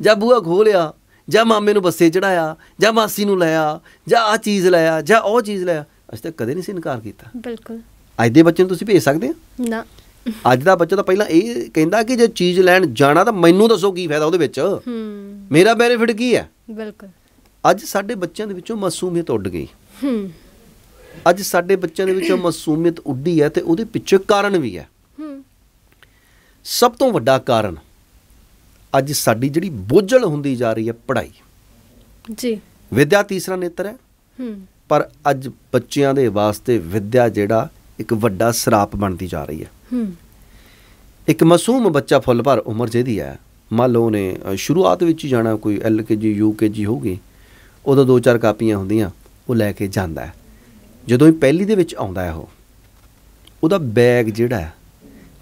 ਜਾਂ ਬੂਆ ਖੋਲਿਆ ਜਾਂ ਮਾਮੇ ਨੂੰ ਬੱਸੇ ਚੜਾਇਆ ਜਾਂ ਮਾਸੀ ਨੂੰ ਲਿਆ ਜਾਂ ਆ ਚੀਜ਼ ਲਿਆ ਜਾਂ ਉਹ ਚੀਜ਼ ਲਿਆ ਅਸੀਂ ਤਾਂ ਕਦੇ ਨਹੀਂ ਸੀ ਇਨਕਾਰ ਕੀਤਾ। ਬਿਲਕੁਲ। ਅੱਜ ਦੇ ਬੱਚੇ ਨੂੰ ਤੁਸੀਂ ਭੇਜ ਸਕਦੇ ਆ ਨਾ। ਅੱਜ ਦਾ ਬੱਚਾ ਤਾਂ ਪਹਿਲਾਂ ਇਹ ਕਹਿੰਦਾ ਕਿ ਜੇ ਚੀਜ਼ ਲੈਣ ਜਾਣਾ ਤਾਂ ਮੈਨੂੰ ਦੱਸੋ ਕੀ ਫਾਇਦਾ ਉਹਦੇ ਵਿੱਚ। ਹੂੰ। ਮੇਰਾ ਬੈਨੀਫਿਟ ਕੀ ਹੈ? ਬਿਲਕੁਲ। ਅੱਜ ਸਾਡੇ ਬੱਚਿਆਂ ਦੇ ਵਿੱਚੋਂ ਮਾਸੂਮੀਅਤ ਉੱਡ ਗਈ। ਹੂੰ। ਅੱਜ ਸਾਡੇ ਬੱਚਿਆਂ ਦੇ ਵਿੱਚੋਂ ਮਾਸੂਮੀਅਤ ਉੱਡੀ ਹੈ ਤੇ ਉਹਦੇ ਪਿੱਛੇ ਕਾਰਨ ਵੀ ਹੈ। ਹੂੰ। ਸਭ ਤੋਂ ਵੱਡਾ ਕਾਰਨ ਅੱਜ ਸਾਡੀ ਜਿਹੜੀ ਬੋਝਲ ਹੁੰਦੀ ਜਾ ਰਹੀ ਹੈ ਪੜ੍ਹਾਈ। ਜੀ। ਵਿਦਿਆ ਤੀਸਰਾ ਨੇਤਰ ਹੈ। ਹੂੰ। ਪਰ ਅੱਜ ਬੱਚਿਆਂ ਦੇ ਵਾਸਤੇ ਵਿਦਿਆ ਜਿਹੜਾ ਇੱਕ ਵੱਡਾ ਸਰਾਪ ਬਣਦੀ ਜਾ ਰਹੀ ਹੈ। ਹੂੰ। ਇੱਕ ਮਾਸੂਮ ਬੱਚਾ ਫੁੱਲ ਭਰ ਉਮਰ ਜਿਹਦੀ ਹੈ ਮੰਨ ਲਓ ਅ, ਸ਼ੁਰੂਆਤ ਵਿੱਚ ਹੀ ਜਾਣਾ ਕੋਈ ਐਲਕੇਜੀ ਯੂਕੇਜੀ ਹੋਊਗੀ ਉਦੋਂ ਦੋ ਚਾਰ ਕਾਪੀਆਂ ਹੁੰਦੀਆਂ ਉਹ ਲੈ ਕੇ ਜਾਂਦਾ ਹੈ। ਜਦੋਂ ਹੀ ਪਹਿਲੀ ਦੇ ਵਿੱਚ ਆਉਂਦਾ ਹੈ ਉਹ ਉਹਦਾ ਬੈਗ ਜਿਹੜਾ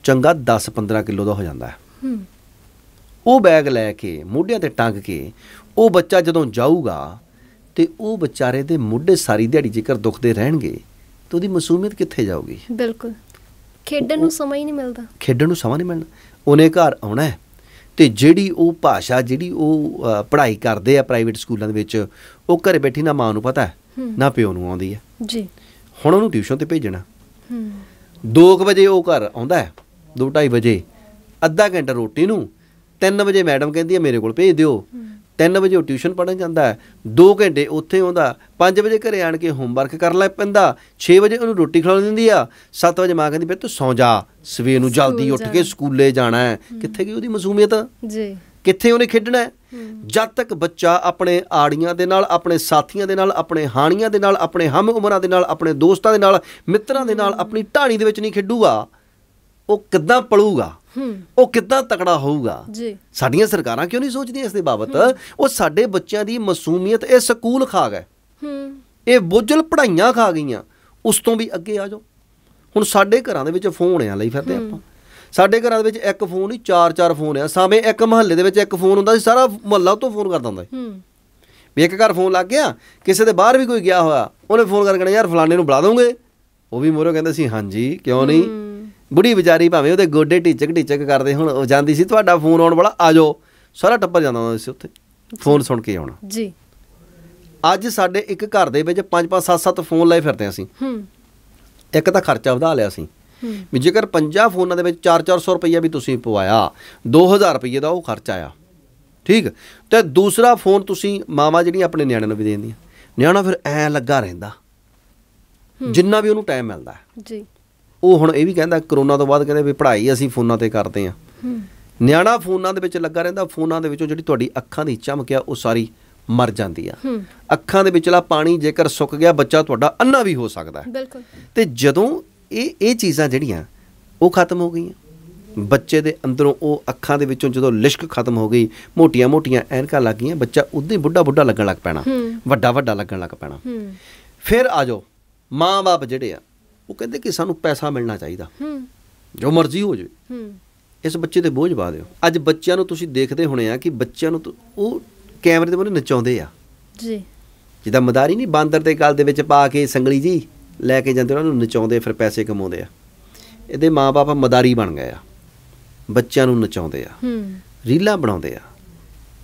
ਚੰਗਾ 10-15 ਕਿਲੋ ਦਾ ਹੋ ਜਾਂਦਾ ਹੈ। ਹੂੰ। ਉਹ ਬੈਗ ਲੈ ਕੇ ਮੋਢਿਆਂ ਤੇ ਟੰਗ ਕੇ ਉਹ ਬੱਚਾ ਜਦੋਂ ਜਾਊਗਾ ਤੇ ਉਹ ਵਿਚਾਰੇ ਦੇ ਮੋਢੇ ਸਾਰੀ ਦਿਹਾੜੀ ਜੇਕਰ ਦੁਖਦੇ ਰਹਿਣਗੇ ਤਾਂ ਉਹਦੀ ਮਾਸੂਮੀਅਤ ਕਿੱਥੇ ਜਾਊਗੀ? ਬਿਲਕੁਲ। ਖੇਡਣ ਨੂੰ ਸਮਾਂ ਹੀ ਨਹੀਂ ਮਿਲਦਾ। ਖੇਡਣ ਨੂੰ ਸਮਾਂ ਨਹੀਂ ਮਿਲਣਾ। ਉਹਨੇ ਘਰ ਆਉਣਾ ਹੈ। ਤੇ ਜਿਹੜੀ ਉਹ ਭਾਸ਼ਾ ਜਿਹੜੀ ਉਹ ਪੜ੍ਹਾਈ ਕਰਦੇ ਆ ਪ੍ਰਾਈਵੇਟ ਸਕੂਲਾਂ ਦੇ ਵਿੱਚ ਉਹ ਘਰੇ ਬੈਠੀ ਨਾ ਮਾਂ ਨੂੰ ਪਤਾ ਹੈ। ਨਾ ਪਿਓ ਨੂੰ ਆਉਂਦੀ ਹੈ। ਜੀ। ਹੁਣ ਉਹਨੂੰ ਟਿਊਸ਼ਨ ਤੇ ਭੇਜਣਾ। ਹੂੰ। 2 ਵਜੇ ਉਹ ਘਰ ਆਉਂਦਾ ਹੈ 2:30 ਵਜੇ। ਅੱਧਾ ਘੰਟਾ ਰੋਟੀ ਨੂੰ 3 ਵਜੇ ਮੈਡਮ ਕਹਿੰਦੀ ਹੈ ਮੇਰੇ ਕੋਲ ਭੇਜ ਦਿਓ। 3 ਵਜੇ ਉਹ ਟਿਊਸ਼ਨ ਪੜ੍ਹਨ ਜਾਂਦਾ ਹੈ 2 ਘੰਟੇ ਉੱਥੇ ਆਉਂਦਾ 5 ਵਜੇ ਘਰੇ ਆਣ ਕੇ ਹੋਮਵਰਕ ਕਰ ਲੈ ਪੈਂਦਾ 6 ਵਜੇ ਉਹਨੂੰ ਰੋਟੀ ਖਿਲਾਉਣ ਦਿੰਦੀ ਆ 7 ਵਜੇ ਮਾਂ ਕਹਿੰਦੀ ਬੇ ਤੂੰ ਸੌਂ ਜਾ ਸਵੇਰ ਨੂੰ ਜਲਦੀ ਉੱਠ ਕੇ। ਸਕੂਲੇ ਜਾਣਾ ਹੈ। ਕਿੱਥੇ ਗਈ ਉਹਦੀ ਮਾਸੂਮੀਅਤ? ਜੀ। ਕਿੱਥੇ ਉਹਨੇ ਖੇਡਣਾ ਹੈ? ਜਦ ਤੱਕ ਬੱਚਾ ਆਪਣੇ ਆੜੀਆਂ ਦੇ ਨਾਲ ਆਪਣੇ ਸਾਥੀਆਂ ਦੇ ਨਾਲ ਆਪਣੇ ਹਾਣੀਆਂ ਦੇ ਨਾਲ ਆਪਣੇ ਹਮ ਉਮਰਾਂ ਦੇ ਨਾਲ ਆਪਣੇ ਦੋਸਤਾਂ ਦੇ ਨਾਲ ਮਿੱਤਰਾਂ ਦੇ ਨਾਲ ਆਪਣੀ ਢਾਣੀ ਦੇ ਵਿੱਚ ਨਹੀਂ ਖੇਡੂਗਾ ਉਹ ਕਿੱਦਾਂ ਪੜੂਗਾ ਹੂੰ ਉਹ ਕਿੱਦਾਂ ਤਕੜਾ ਹੋਊਗਾ? ਜੀ। ਸਾਡੀਆਂ ਸਰਕਾਰਾਂ ਕਿਉਂ ਨਹੀਂ ਸੋਚਦੀਆਂ ਇਸ ਦੇ ਬਾਬਤ? ਉਹ ਸਾਡੇ ਬੱਚਿਆਂ ਦੀ ਮਾਸੂਮੀਅਤ ਇਹ ਸਕੂਲ ਖਾ ਗਏ। ਹੂੰ। ਇਹ ਬੋਝਲ ਪੜਾਈਆਂ ਖਾ ਗਈਆਂ। ਉਸ ਤੋਂ ਵੀ ਅੱਗੇ ਆ ਜਾਓ। ਹੁਣ ਸਾਡੇ ਘਰਾਂ ਦੇ ਵਿੱਚ ਫੋਨ ਆ ਲਈ ਫਿਰਦੇ ਆਪਾਂ। ਸਾਡੇ ਘਰਾਂ ਦੇ ਵਿੱਚ ਇੱਕ ਫੋਨ ਹੀ ਚਾਰ ਚਾਰ ਫੋਨ ਆ। ਸਾਵੇਂ ਇੱਕ ਮਹੱਲੇ ਦੇ ਵਿੱਚ ਇੱਕ ਫੋਨ ਹੁੰਦਾ ਸੀ ਸਾਰਾ ਮਹੱਲਾ ਤੋਂ ਫੋਨ ਕਰਦਾ ਹੁੰਦਾ ਸੀ। ਹੂੰ। ਵੀ ਇੱਕ ਘਰ ਫੋਨ ਲੱਗ ਗਿਆ ਕਿਸੇ ਦੇ ਬਾਹਰ ਵੀ ਕੋਈ ਗਿਆ ਹੋਇਆ ਉਹਨੇ ਫੋਨ ਕਰਕੇ ਕਹਿਣਾ ਯਾਰ ਫਲਾਣੇ ਨੂੰ ਬੁਲਾ ਦੋਗੇ? ਉਹ ਵੀ ਮੋਰੋ ਕਹਿੰਦਾ ਸੀ ਹਾਂਜੀ ਕਿਉਂ ਨਹੀਂ। ਬੁੜੀ ਵਿਚਾਰੀ ਭਾਵੇਂ ਉਹਦੇ ਗੋਡੇ ਢਿਚਕ ਢਿਚਕ ਕਰਦੇ ਹੁਣ ਉਹ ਜਾਂਦੀ ਸੀ ਤੁਹਾਡਾ ਫੋਨ ਆਉਣ ਵਾਲਾ ਆ ਜਾਓ। ਸਾਰਾ ਟੱਪਰ ਜਾਂਦਾ ਹੁੰਦਾ ਸੀ ਉੱਥੇ। ਫੋਨ ਸੁਣ ਕੇ ਆਉਣਾ। ਜੀ। ਅੱਜ ਸਾਡੇ ਇੱਕ ਘਰ ਦੇ ਵਿੱਚ 5 5 7 7 ਫੋਨ ਲਾਏ ਫਿਰਦੇ ਅਸੀਂ। ਹੂੰ। ਇੱਕ ਤਾਂ ਖਰਚਾ ਵਧਾ ਲਿਆ ਸੀ ਵੀ ਜੇਕਰ 50 ਫੋਨਾਂ ਦੇ ਵਿੱਚ 4-400 ਰੁਪਈਆ ਵੀ ਤੁਸੀਂ ਪਵਾਇਆ 2000 ਰੁਪਈਏ ਦਾ ਉਹ ਖਰਚ ਆਇਆ। ਠੀਕ? ਤੇ ਦੂਸਰਾ ਫੋਨ ਤੁਸੀਂ ਮਾਵਾ ਜਿਹੜੀਆਂ ਆਪਣੇ ਨਿਆਣਿਆਂ ਨੂੰ ਵੀ ਦਿੰਦੀਆਂ। ਨਿਆਣਾ ਫਿਰ ਐ ਲੱਗਾ ਰਹਿੰਦਾ। ਜਿੰਨਾ ਵੀ ਉਹਨੂੰ ਟਾਈਮ ਮਿਲਦਾ। ਜੀ। ਉਹ ਹੁਣ ਇਹ ਵੀ ਕਹਿੰਦਾ ਕਰੋਨਾ ਤੋਂ ਬਾਅਦ ਕਹਿੰਦੇ ਵੀ ਪੜ੍ਹਾਈ ਅਸੀਂ ਫੋਨਾਂ ਤੇ ਕਰਦੇ ਆ ਨਿਆਣਾ ਫੋਨਾਂ ਦੇ ਵਿੱਚ ਲੱਗਾ ਰਹਿੰਦਾ ਫੋਨਾਂ ਦੇ ਵਿੱਚੋਂ ਜਿਹੜੀ ਤੁਹਾਡੀ ਅੱਖਾਂ ਦੀ ਚਮਕ ਆ ਉਹ ਸਾਰੀ ਮਰ ਜਾਂਦੀ ਆ। ਅੱਖਾਂ ਦੇ ਵਿਚਲਾ ਪਾਣੀ ਜੇਕਰ ਸੁੱਕ ਗਿਆ ਬੱਚਾ ਤੁਹਾਡਾ ਅੰਨਾ ਵੀ ਹੋ ਸਕਦਾ ਹੈ। ਬਿਲਕੁਲ। ਤੇ ਜਦੋਂ ਇਹ ਇਹ ਚੀਜ਼ਾਂ ਜਿਹੜੀਆਂ ਉਹ ਖਤਮ ਹੋ ਗਈਆਂ। ਬੱਚੇ ਦੇ ਅੰਦਰੋਂ ਉਹ ਅੱਖਾਂ ਦੇ ਵਿੱਚੋਂ ਜਦੋਂ ਲਿਸ਼ਕ ਖਤਮ ਹੋ ਗਈ ਮੋਟੀਆਂ-ਮੋਟੀਆਂ ਐਨਕਾਂ ਲੱਗ ਗਈਆਂ ਬੱਚਾ ਉਦੋਂ ਹੀ ਬੁੱਢਾ-ਬੁੱਢਾ ਲੱਗਣ ਲੱਗ ਪੈਣਾ। ਵੱਡਾ-ਵੱਡਾ ਲੱਗਣ ਲੱਗ ਪੈਣਾ। ਫਿਰ ਆ ਜਾਓ ਮਾਂ-ਬਾਪ ਜਿਹੜੇ ਆ ਉਹ ਕਹਿੰਦੇ ਕਿ ਸਾਨੂੰ ਪੈਸਾ ਮਿਲਣਾ ਚਾਹੀਦਾ। ਹੂੰ। ਜੋ ਮਰਜ਼ੀ ਹੋ ਜਾਵੇ। ਹੂੰ। ਇਸ ਬੱਚੇ ਤੇ ਬੋਝ ਪਾ ਦਿਓ। ਅੱਜ ਬੱਚਿਆਂ ਨੂੰ ਤੁਸੀਂ ਦੇਖਦੇ ਹੋਣੇ ਆ ਕਿ ਬੱਚਿਆਂ ਨੂੰ ਉਹ ਕੈਮਰੇ ਦੇ ਮੂਹਰੇ ਨਚਾਉਂਦੇ ਆ। ਜੀ। ਜਿੱਦਾਂ ਮਦਾਰੀ ਨਹੀਂ ਬਾਂਦਰ ਦੇ ਗਲ ਦੇ ਵਿੱਚ ਪਾ ਕੇ ਸੰਗਲੀ ਜੀ ਲੈ ਕੇ ਜਾਂਦੇ ਉਹਨਾਂ ਨੂੰ ਨਚਾਉਂਦੇ ਫਿਰ ਪੈਸੇ ਕਮਾਉਂਦੇ ਆ। ਇਹਦੇ ਮਾਪੇ ਮਦਾਰੀ ਬਣ ਗਏ ਆ। ਬੱਚਿਆਂ ਨੂੰ ਨਚਾਉਂਦੇ ਆ। ਹੂੰ। ਰੀਲਾਂ ਬਣਾਉਂਦੇ ਆ।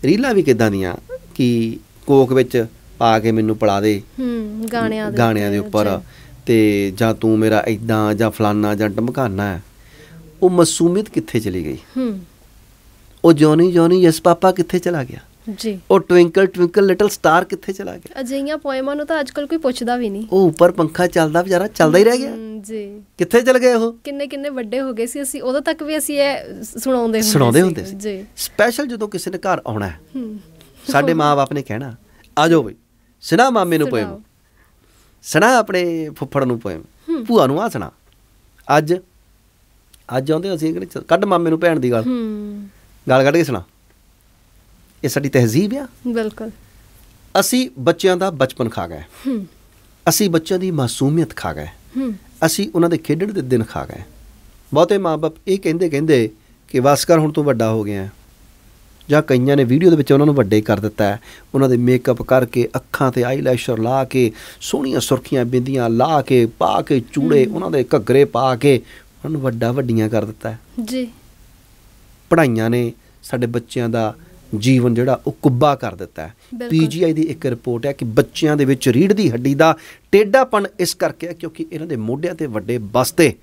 ਰੀਲਾਂ ਵੀ ਕਿਦਾਂ ਦੀਆਂ ਕਿ ਕੋਕ ਵਿੱਚ ਪਾ ਕੇ ਮੈਨੂੰ ਪੜਾ ਦੇ। ਹੂੰ ਗਾਣਿਆਂ ਦੇ ਗਾਣਿਆਂ ਦੇ ਉੱਪਰ ਤੇ ਜਾਂ ਤੂੰ ਮੇਰਾ ਇਦਾਂ ਜਾਂ ਫਲਾਨਾ ਜਾਂ ਢਮਕਾਨਾ ਹੈ ਉਹ ਮਾਸੂਮੀਅਤ ਕਿੱਥੇ ਚਲੀ ਗਈ? ਹੂੰ। ਉਹ ਜੋਨੀ ਜੋਨੀ ਯਸ ਪਾਪਾ ਕਿੱਥੇ ਚਲਾ ਗਿਆ? ਜੀ। ਉਹ ਟਵਿੰਕਲ ਟਵਿੰਕਲ ਲਿਟਲ ਸਟਾਰ ਕਿੱਥੇ ਚਲਾ ਗਿਆ? ਅਜਿਹੀਆਂ ਪੋਇਮਾਂ ਨੂੰ ਤਾਂ ਅੱਜਕੱਲ ਕੋਈ ਪੁੱਛਦਾ ਵੀ ਨਹੀਂ। ਉਹ ਉੱਪਰ ਪੰਖਾ ਚੱਲਦਾ ਵਿਚਾਰਾ ਚੱਲਦਾ ਹੀ ਰਹਿ ਗਿਆ। ਜੀ। ਕਿੱਥੇ ਚਲ ਗਏ ਉਹ? ਕਿੰਨੇ ਕਿੰਨੇ ਵੱਡੇ ਹੋ ਗਏ ਸੀ ਅਸੀਂ ਉਦੋਂ ਤੱਕ ਵੀ ਅਸੀਂ ਇਹ ਸੁਣਾਉਂਦੇ ਹੁੰਦੇ ਸੁਣਾਉਂਦੇ ਹੁੰਦੇ ਸੀ। ਜੀ। ਸਪੈਸ਼ਲ ਜਦੋਂ ਕਿਸੇ ਨੇ ਘਰ ਆਉਣਾ ਹੈ ਸਾਡੇ ਮਾਂ-ਬਾਪ ਨੇ ਕਹਿਣਾ ਆ ਜਾਓ ਬਈ ਸੁਣਾ ਮਾਮੇ ਨੂੰ ਪੋਇਮ। ਸੁਣਾ ਆਪਣੇ ਫੁੱਫੜ ਨੂੰ ਪੋਇਮ। ਭੂਆ ਨੂੰ ਆ ਸੁਣਾ ਅੱਜ ਅੱਜ ਆਉਂਦੇ ਅਸੀਂ ਚੱਲ ਕੱਢ ਮਾਮੇ ਨੂੰ ਭੈਣ ਦੀ ਗੱਲ। ਗੱਲ ਕੱਢ ਕੇ ਸੁਣਾ ਇਹ ਸਾਡੀ ਤਹਿਜ਼ੀਬ ਆ। ਬਿਲਕੁਲ। ਅਸੀਂ ਬੱਚਿਆਂ ਦਾ ਬਚਪਨ ਖਾ ਗਏ। ਅਸੀਂ ਬੱਚਿਆਂ ਦੀ ਮਾਸੂਮੀਅਤ ਖਾ ਗਏ। ਅਸੀਂ ਉਹਨਾਂ ਦੇ ਖੇਡਣ ਦੇ ਦਿਨ ਖਾ ਗਏ। ਬਹੁਤੇ ਮਾਪੇ ਇਹ ਕਹਿੰਦੇ ਕਹਿੰਦੇ ਕਿ ਬਸ ਕਰ ਹੁਣ ਤੂੰ ਵੱਡਾ ਹੋ ਗਿਆ। ਜਾਂ ਕਈਆਂ ਨੇ ਵੀਡੀਓ ਦੇ ਵਿੱਚ ਉਹਨਾਂ ਨੂੰ ਵੱਡੇ ਕਰ ਦਿੱਤਾ ਹੈ। ਉਹਨਾਂ ਦੇ ਮੇਕਅਪ ਕਰਕੇ ਅੱਖਾਂ ਤੇ ਆਈਲੈਸ਼ਰ ਲਾ ਕੇ ਸੋਹਣੀਆਂ ਸੁਰਖੀਆਂ ਬਿੰਦੀਆਂ ਲਾ ਕੇ ਪਾ ਕੇ ਚੂੜੇ ਉਹਨਾਂ ਦੇ ਘੱਗਰੇ ਪਾ ਕੇ ਉਹਨਾਂ ਨੂੰ ਵੱਡਾ ਵੱਡੀਆਂ ਕਰ ਦਿੱਤਾ ਹੈ। ਜੀ। ਪੜ੍ਹਾਈਆਂ ਨੇ ਸਾਡੇ ਬੱਚਿਆਂ ਦਾ ਜੀਵਨ ਜਿਹੜਾ ਉਹ ਕੁੱਬਾ ਕਰ ਦਿੱਤਾ ਹੈ। ਪੀਜੀਆਈ ਦੀ ਇੱਕ ਰਿਪੋਰਟ ਹੈ ਕਿ ਬੱਚਿਆਂ ਦੇ ਵਿੱਚ ਰੀੜ੍ਹ ਦੀ ਹੱਡੀ ਦਾ ਟੇਢਾਪਣ ਇਸ ਕਰਕੇ ਹੈ ਕਿਉਂਕਿ ਇਹਨਾਂ ਦੇ ਮੋਢਿਆਂ ਤੇ ਵੱਡੇ ਬਸਤੇ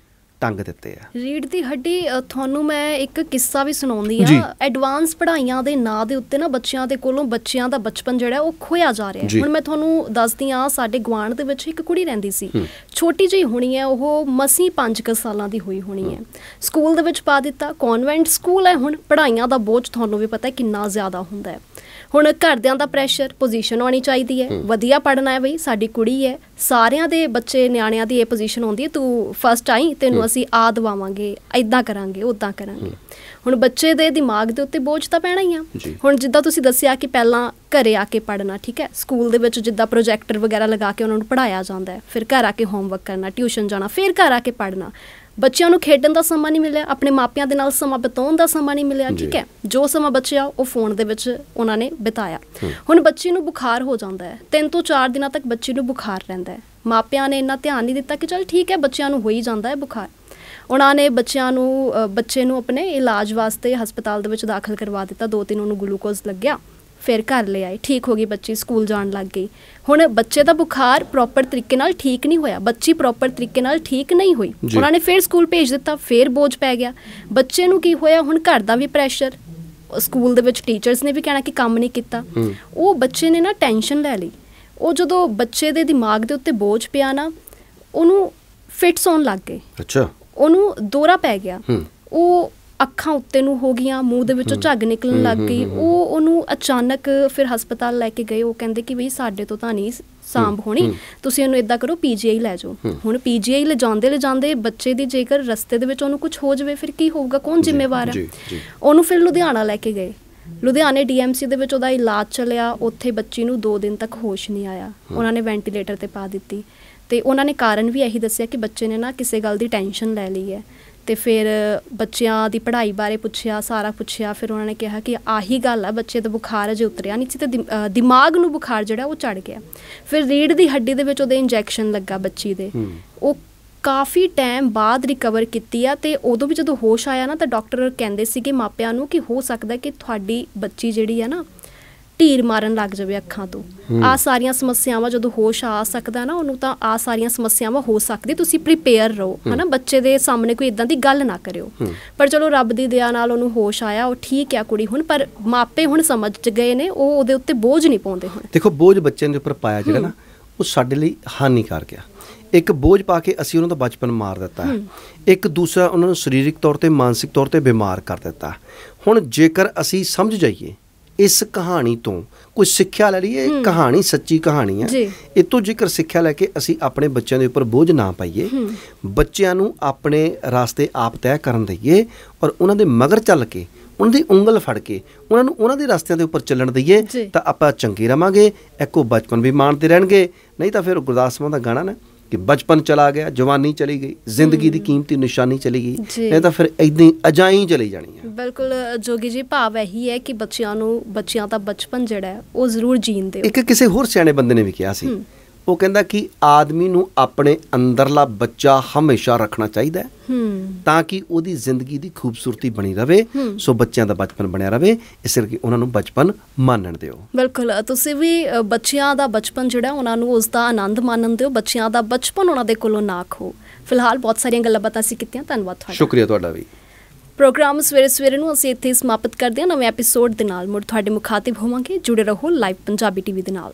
ਟੰਗ ਦਿੱਤੇ ਆ। ਰੀੜ ਦੀ ਹੱਡੀ ਤੁਹਾਨੂੰ ਮੈਂ ਇੱਕ ਕਿੱਸਾ ਵੀ ਸੁਣਾਉਂਦੀ। ਆ। ਐਡਵਾਂਸ ਪੜ੍ਹਾਈਆਂ ਦੇ ਨਾਂ ਦੇ ਉੱਤੇ ਨਾ ਬੱਚਿਆਂ ਦੇ ਕੋਲੋਂ ਬੱਚਿਆਂ ਦਾ ਬਚਪਨ ਜਿਹੜਾ ਉਹ ਖੋਇਆ ਜਾ ਰਿਹਾ ਹੁਣ ਮੈਂ ਤੁਹਾਨੂੰ ਦੱਸਦੀ ਆ ਸਾਡੇ ਗਵਾਂਢ ਦੇ ਵਿੱਚ ਇੱਕ ਕੁੜੀ ਰਹਿੰਦੀ ਸੀ। ਛੋਟੀ ਜਿਹੀ ਹੋਣੀ ਹੈ ਉਹ ਮਸੀਂ 5 ਸਾਲਾਂ ਦੀ ਹੋਈ ਹੋਣੀ ਹੈ। ਸਕੂਲ ਦੇ ਵਿੱਚ ਪਾ ਦਿੱਤਾ ਕਨਵੈਂਟ ਸਕੂਲ ਹੈ ਹੁਣ। ਪੜ੍ਹਾਈਆਂ ਦਾ ਬੋਝ ਤੁਹਾਨੂੰ ਵੀ ਪਤਾ ਹੈ ਕਿੰਨਾ ਜ਼ਿਆਦਾ ਹੁੰਦਾ ਹੈ। ਹੁਣ ਘਰਦਿਆਂ ਦਾ ਪ੍ਰੈਸ਼ਰ ਪੋਜੀਸ਼ਨ ਆਉਣੀ ਚਾਹੀਦੀ ਹੈ। ਵਧੀਆ ਪੜ੍ਹਨਾ ਹੈ ਬਈ ਸਾਡੀ ਕੁੜੀ ਹੈ। ਸਾਰਿਆਂ ਦੇ ਬੱਚੇ ਨਿਆਣਿਆਂ ਦੀ ਇਹ ਪੋਜੀਸ਼ਨ ਹੁੰਦੀ ਹੈ ਤੂੰ ਫਸਟ ਆਈ ਤੈਨੂੰ ਅਸੀਂ ਆ ਦਵਾਵਾਂਗੇ ਐਦਾਂ ਕਰਾਂਗੇ ਉਦਾਂ ਕਰਾਂਗੇ। ਹੁਣ ਬੱਚੇ ਦੇ ਦਿਮਾਗ ਦੇ ਉੱਤੇ ਬੋਝ ਤਾਂ ਪੈਣਾ ਹੀ ਆ। ਹੁਣ ਜਿੱਦਾਂ ਤੁਸੀਂ ਦੱਸਿਆ ਕਿ ਪਹਿਲਾਂ ਘਰੇ ਆ ਕੇ ਪੜ੍ਹਨਾ ਠੀਕ ਹੈ? ਸਕੂਲ ਦੇ ਵਿੱਚ ਜਿੱਦਾਂ ਪ੍ਰੋਜੈਕਟਰ ਵਗੈਰਾ ਲਗਾ ਕੇ ਉਹਨਾਂ ਨੂੰ ਪੜ੍ਹਾਇਆ ਜਾਂਦਾ ਹੈ ਫਿਰ ਘਰ ਆ ਕੇ ਹੋਮਵਰਕ ਕਰਨਾ ਟਿਊਸ਼ਨ ਜਾਣਾ ਫਿਰ ਘਰ ਆ ਕੇ ਪੜ੍ਹਨਾ। ਬੱਚਿਆਂ ਨੂੰ ਖੇਡਣ ਦਾ ਸਮਾਂ ਨਹੀਂ ਮਿਲਿਆ ਆਪਣੇ ਮਾਪਿਆਂ ਦੇ ਨਾਲ ਸਮਾਂ ਬਿਤਾਉਣ ਦਾ ਸਮਾਂ ਨਹੀਂ ਮਿਲਿਆ ਠੀਕ। ਹੈ? ਜੋ ਸਮਾਂ ਬਚਿਆ ਉਹ ਫੋਨ ਦੇ ਵਿੱਚ ਉਹਨਾਂ ਨੇ ਬਿਤਾਇਆ। ਹੁਣ ਬੱਚੇ ਨੂੰ ਬੁਖਾਰ ਹੋ ਜਾਂਦਾ ਹੈ। ਤਿੰਨ ਤੋਂ ਚਾਰ ਦਿਨਾਂ ਤੱਕ ਬੱਚੇ ਨੂੰ ਬੁਖਾਰ ਰਹਿੰਦਾ ਹੈ। ਮਾਪਿਆਂ ਨੇ ਇੰਨਾ ਧਿਆਨ ਨਹੀਂ ਦਿੱਤਾ ਕਿ ਚਲ ਠੀਕ ਹੈ ਬੱਚਿਆਂ ਨੂੰ ਹੋ ਹੀ ਜਾਂਦਾ ਹੈ ਬੁਖਾਰ। ਉਹਨਾਂ ਨੇ ਬੱਚਿਆਂ ਨੂੰ ਬੱਚੇ ਨੂੰ ਆਪਣੇ ਇਲਾਜ ਵਾਸਤੇ ਹਸਪਤਾਲ ਦੇ ਵਿੱਚ ਦਾਖਲ ਕਰਵਾ ਦਿੱਤਾ। ਦੋ ਤਿੰਨ ਉਹਨੂੰ ਗਲੂਕੋਜ਼ ਲੱਗਿਆ। ਫਿਰ ਘਰ ਲੈ ਆਏ। ਠੀਕ ਹੋ ਗਈ ਬੱਚੀ ਸਕੂਲ ਜਾਣ ਲੱਗ ਗਈ। ਹੁਣ ਬੱਚੇ ਦਾ ਬੁਖਾਰ ਪ੍ਰੋਪਰ ਤਰੀਕੇ ਨਾਲ ਠੀਕ ਨਹੀਂ ਹੋਇਆ। ਬੱਚੀ ਪ੍ਰੋਪਰ ਤਰੀਕੇ ਨਾਲ ਠੀਕ ਨਹੀਂ ਹੋਈ। ਉਹਨਾਂ ਨੇ ਫਿਰ ਸਕੂਲ ਭੇਜ ਦਿੱਤਾ ਫਿਰ ਬੋਝ ਪੈ ਗਿਆ। ਬੱਚੇ ਨੂੰ ਕੀ ਹੋਇਆ? ਹੁਣ ਘਰ ਦਾ ਵੀ ਪ੍ਰੈਸ਼ਰ ਸਕੂਲ ਦੇ ਵਿੱਚ ਟੀਚਰਸ ਨੇ ਵੀ ਕਹਿਣਾ ਕਿ ਕੰਮ ਨਹੀਂ ਕੀਤਾ। ਉਹ ਬੱਚੇ ਨੇ ਨਾ ਟੈਨਸ਼ਨ ਲੈ ਲਈ। ਉਹ ਜਦੋਂ ਬੱਚੇ ਦੇ ਦਿਮਾਗ ਦੇ ਉੱਤੇ ਬੋਝ ਪਿਆ ਨਾ ਉਹਨੂੰ ਫਿਟਸ ਆਉਣ ਲੱਗ ਗਏ। ਅੱਛਾ। ਉਹਨੂੰ ਦੌਰਾ ਪੈ ਗਿਆ। ਉਹ ਅੱਖਾਂ ਉੱਤੇ ਨੂੰ ਹੋ ਗਈਆਂ ਮੂੰਹ ਦੇ ਵਿੱਚੋਂ ਝੱਗ ਨਿਕਲਣ ਲੱਗ ਗਈ। ਉਹ ਉਹਨੂੰ ਅਚਾਨਕ ਫਿਰ ਹਸਪਤਾਲ ਲੈ ਕੇ ਗਏ। ਉਹ ਕਹਿੰਦੇ ਕਿ ਬਈ ਸਾਡੇ ਤੋਂ ਤਾਂ ਨਹੀਂ ਸਾਂਭ ਹੋਣੀ। ਤੁਸੀਂ ਇਹਨੂੰ ਇਦਾਂ ਕਰੋ ਪੀਜੀਆਈ ਲੈ ਜਾਓ। ਹੁਣ ਪੀਜੀਆਈ ਲਿਜਾਉਂਦੇ ਲਿਜਾਉਂਦੇ ਬੱਚੇ ਦੀ ਜੇਕਰ ਰਸਤੇ ਦੇ ਵਿੱਚ ਉਹਨੂੰ ਕੁਝ ਹੋ ਜਾਵੇ ਫਿਰ ਕੀ ਹੋਊਗਾ? ਕੌਣ ਜ਼ਿੰਮੇਵਾਰ ਹੈ। ਉਹਨੂੰ ਫਿਰ ਲੁਧਿਆਣਾ ਲੈ ਕੇ ਗਏ। ਲੁਧਿਆਣੇ ਡੀਐਮਸੀ ਦੇ ਵਿੱਚ ਉਹਦਾ ਇਲਾਜ ਚੱਲਿਆ। ਉੱਥੇ ਬੱਚੀ ਨੂੰ 2 ਦਿਨ ਤੱਕ ਹੋਸ਼ ਨਹੀਂ ਆਇਆ। ਉਹਨਾਂ ਨੇ ਵੈਂਟੀਲੇਟਰ ਤੇ ਪਾ ਦਿੱਤੀ। ਤੇ ਉਹਨਾਂ ਨੇ ਕਾਰਨ ਵੀ ਇਹੀ ਦੱਸਿਆ ਕਿ ਬੱਚੇ ਨੇ ਨਾ ਕਿਸੇ ਗੱਲ ਦੀ ਟੈਨਸ਼ਨ ਲੈ ਲਈ ਹੈ। ਤੇ ਫਿਰ ਬੱਚਿਆਂ ਦੀ ਪੜ੍ਹਾਈ ਬਾਰੇ ਪੁੱਛਿਆ ਸਾਰਾ ਪੁੱਛਿਆ ਫਿਰ ਉਹਨਾਂ ਨੇ ਕਿਹਾ ਕਿ ਆਹੀ ਗੱਲ ਆ ਬੱਚੇ ਦਾ ਬੁਖਾਰ ਅਜੇ ਉਤਰਿਆ ਨਹੀਂ ਸੀ ਤੇ ਦਿਮਾਗ ਨੂੰ ਬੁਖਾਰ ਜਿਹੜਾ ਉਹ ਚੜ ਗਿਆ ਫਿਰ ਰੀੜ ਦੀ ਹੱਡੀ ਦੇ ਵਿੱਚ ਉਹਦੇ ਇੰਜੈਕਸ਼ਨ ਲੱਗਾ ਬੱਚੀ ਦੇ। ਉਹ ਕਾਫੀ ਟਾਈਮ ਬਾਅਦ ਰਿਕਵਰ ਕੀਤੀ ਆ ਤੇ ਉਦੋਂ ਵੀ ਜਦੋਂ ਹੋਸ਼ ਆਇਆ ਨਾ ਤਾਂ ਡਾਕਟਰ ਕਹਿੰਦੇ ਸੀਗੇ ਮਾਪਿਆਂ ਨੂੰ ਕਿ ਹੋ ਸਕਦਾ ਕਿ ਤੁਹਾਡੀ ਬੱਚੀ ਜਿਹੜੀ ਆ ਨਾ ਢੀਰ ਮਾਰਨ ਲੱਗ ਜਾਵੇ ਅੱਖਾਂ ਤੋਂ। ਆ ਸਾਰੀਆਂ ਸਮੱਸਿਆਵਾਂ ਜਦੋਂ ਹੋਸ਼ ਆ ਸਕਦਾ ਨਾ ਉਹਨੂੰ ਤਾਂ ਆ ਸਾਰੀਆਂ ਸਮੱਸਿਆਵਾਂ ਹੋ ਸਕਦੀ ਤੁਸੀਂ ਪ੍ਰੀਪੇਅਰ ਰਹੋ ਹਨਾ? ਬੱਚੇ ਦੇ ਸਾਹਮਣੇ ਕੋਈ ਇਦਾਂ ਦੀ ਗੱਲ ਨਾ ਕਰਿਓ। ਪਰ ਚਲੋ ਰੱਬ ਦੀ ਦਇਆ ਨਾਲ ਉਹਨੂੰ ਹੋਸ਼ ਆਇਆ ਉਹ ਠੀਕ ਆ ਕੁੜੀ ਹੁਣ ਪਰ ਮਾਪੇ ਹੁਣ ਸਮਝ ਗਏ ਨੇ ਉਹ ਉਹਦੇ ਉੱਤੇ ਬੋਝ ਨਹੀਂ ਪਾਉਂਦੇ ਹੁਣ। ਦੇਖੋ ਬੋਝ ਬੱਚਿਆਂ ਦੇ ਉੱਪਰ ਪਾਇਆ ਜਿਹੜਾ ਨਾ ਉਹ ਸਾਡੇ ਲਈ ਹਾਨੀਕਾਰਕ ਆ। ਇੱਕ ਬੋਝ ਪਾ ਕੇ ਅਸੀਂ ਉਹਨਾਂ ਦਾ ਬਚਪਨ ਮਾਰ ਦਿੱਤਾ। ਹੈ। ਇੱਕ ਦੂਸਰਾ ਉਹਨਾਂ ਨੂੰ ਸਰੀਰਕ ਤੌਰ ਤੇ ਮਾਨਸਿਕ ਤੌਰ ਤੇ ਬਿਮਾਰ ਕਰ ਦਿੱਤਾ। ਹੁਣ ਜੇਕਰ ਅਸੀਂ ਸਮਝ ਜਾਈਏ ਇਸ ਕਹਾਣੀ ਤੋਂ। ਕੋਈ ਸਿੱਖਿਆ ਲੈ ਲਈਏ ਇਹ ਕਹਾਣੀ ਸੱਚੀ ਕਹਾਣੀ ਹੈ। ਇਹ ਤੋਂ ਜੇਕਰ ਸਿੱਖਿਆ ਲੈ ਕੇ ਅਸੀਂ ਆਪਣੇ ਬੱਚਿਆਂ ਦੇ ਉੱਪਰ ਬੋਝ ਨਾ ਪਾਈਏ ਬੱਚਿਆਂ ਨੂੰ ਆਪਣੇ ਰਾਸਤੇ ਆਪ ਤੈਅ ਕਰਨ ਦਈਏ ਔਰ ਉਹਨਾਂ ਦੇ ਮਗਰ ਚੱਲ ਕੇ ਉਹਨਾਂ ਦੀ ਉਂਗਲ ਫੜ ਕੇ ਉਹਨਾਂ ਨੂੰ ਉਹਨਾਂ ਦੇ ਰਸਤਿਆਂ ਦੇ ਉੱਪਰ ਚੱਲਣ ਦਈਏ। ਤਾਂ ਆਪਾਂ ਚੰਗੇ ਰਵਾਂਗੇ ਇੱਕੋ ਬਚਪਨ ਵੀ ਮਾਣਦੇ ਰਹਿਣਗੇ। ਨਹੀਂ ਤਾਂ ਫਿਰ ਗੁਰਦਾਸ ਮਾਨ ਦਾ ਗਾਣਾ ਨਾ। ਕਿ ਬਚਪਨ ਚਲਾ ਗਿਆ ਜਵਾਨੀ ਚਲੀ ਗਈ ਜ਼ਿੰਦਗੀ ਦੀ ਕੀਮਤੀ ਨਿਸ਼ਾਨੀ ਚਲੀ ਗਈ। ਨਹੀਂ ਤਾਂ ਫਿਰ ਇਦਾਂ ਹੀ ਅਜਾਈ ਚਲੀ ਜਾਣੀ ਹੈ। ਬਿਲਕੁਲ ਜੋਗੀ ਜੀ ਭਾਵ ਇਹੀ ਹੈ ਕਿ ਬੱਚਿਆਂ ਨੂੰ ਬੱਚਿਆਂ ਦਾ ਬਚਪਨ ਜਿਹੜਾ ਹੈ ਉਹ ਜ਼ਰੂਰ ਜੀਣ ਦਿਓ। ਇੱਕ ਕਿਸੇ ਹੋਰ ਸਿਆਣੇ ਬੰਦੇ ਨੇ ਵੀ ਕਿਹਾ ਸੀ ਉਹ ਕਹਿੰਦਾ ਕਿ ਆਦਮੀ ਨੂੰ ਆਪਣੇ ਅੰਦਰਲਾ ਬੱਚਾ ਹਮੇਸ਼ਾ ਰੱਖਣਾ ਚਾਹੀਦਾ ਤਾਂ ਕਿ ਉਹਦੀ ਜ਼ਿੰਦਗੀ ਦੀ ਖੂਬਸੂਰਤੀ ਬਣੀ ਰਵੇ ਸੋ ਬੱਚਿਆਂ ਦਾ ਬਚਪਨ ਬਣਿਆ ਰਵੇ ਇਸ ਕਰਕੇ ਉਹਨਾਂ ਨੂੰ ਬਚਪਨ ਮਾਣਨ ਦਿਓ। ਬਿਲਕੁਲ ਤੁਸੀਂ ਵੀ ਬੱਚਿਆਂ ਦਾ ਬਚਪਨ ਜਿਹੜਾ ਉਹਨਾਂ ਨੂੰ ਉਸ ਦਾ ਆਨੰਦ ਮਾਣਨ ਦਿਓ ਬੱਚਿਆਂ ਦਾ ਬਚਪਨ ਉਹਨਾਂ ਦੇ ਕੋਲੋਂ ਨਾ ਖੋ। ਫਿਲਹਾਲ ਬਹੁਤ ਸਾਰੀਆਂ ਗੱਲਾਂ ਬਾਤਾਂ ਅਸੀਂ ਕੀਤੀਆਂ ਧੰਨਵਾਦ ਤੁਹਾਡਾ। ਸ਼ੁਕਰੀਆ ਤੁਹਾਡਾ ਵੀ। ਪ੍ਰੋਗਰਾਮ ਸਵੇਰੇ ਸਵੇਰੇ ਨੂੰ ਅਸੀਂ ਇੱਥੇ ਸਮਾਪਤ ਕਰਦੇ ਹਾਂ ਨਵੇਂ ਐਪੀਸੋਡ ਦੇ ਨਾਲ ਮੁੜ ਤੁਹਾਡੇ ਮੁਖਾਤਿਬ ਹੋਵਾਂਗੇ। ਜੁੜੇ ਰਹੋ ਲਾਈਵ ਪੰਜਾਬੀ ਟੀਵੀ ਦੇ ਨਾਲ।